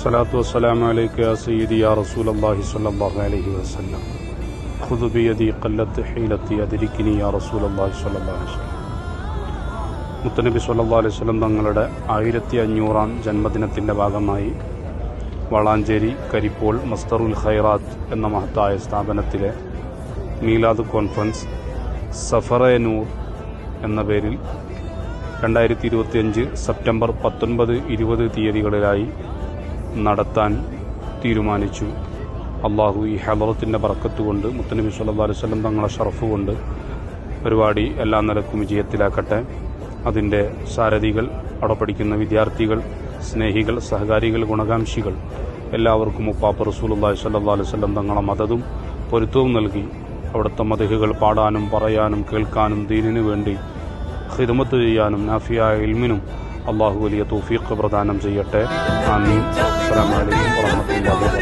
الصلاة والسلام عليك يا سيدي يا رسول الله صلى الله عليه وسلم خذ بيدي قلت حيلتي أدركني يا رسول الله صلى الله عليه وسلم മുത്തനബി സല്ലാ അലൈഹി സ്വലം തങ്ങളുടെ ആയിരത്തി അഞ്ഞൂറാം ജന്മദിനത്തിൻ്റെ ഭാഗമായി വളാഞ്ചേരി കരിപ്പോൾ മസ്തറുൽ ഖൈറാത്ത് എന്ന മഹത്തായ സ്ഥാപനത്തിലെ മീലാദ് കോൺഫറൻസ് സഫറ നൂർ എന്ന പേരിൽ രണ്ടായിരത്തി ഇരുപത്തിയഞ്ച് സെപ്റ്റംബർ പത്തൊൻപത് ഇരുപത് തീയതികളിലായി നടത്താൻ തീരുമാനിച്ചു. അള്ളാഹു ഈ ഹലറത്തിന്റെ ബറക്കത്ത് കൊണ്ട് മുത്തനബി സല്ലാ അലൈഹി സ്വലം തങ്ങളെ ഷറഫ് കൊണ്ട് പരിപാടി എല്ലാ നിലക്കും വിജയത്തിലാക്കട്ടെ. അതിന്റെ സാരഥികൾ അവിടെ പഠിക്കുന്ന വിദ്യാർത്ഥികൾ സ്നേഹികൾ സഹകാരികൾ ഗുണകാംക്ഷികൾ എല്ലാവർക്കും ഉപ്പാപ്പ റസൂലുള്ളാഹി സല്ലാ അലൈഹി വസല്ലം തങ്ങളെ മതതും പൊരുത്തവും നൽകി അവിടുത്തെ മതഹുകൾ പാടാനും പറയാനും കേൾക്കാനും ദീനിനു വേണ്ടി ഹിദമത്ത് ചെയ്യാനും നാഫിയായ ഇൽമിനും الله ولي توفيق برضا نمزي يرتا آمين السلام عليكم ورحمة الله وبركاته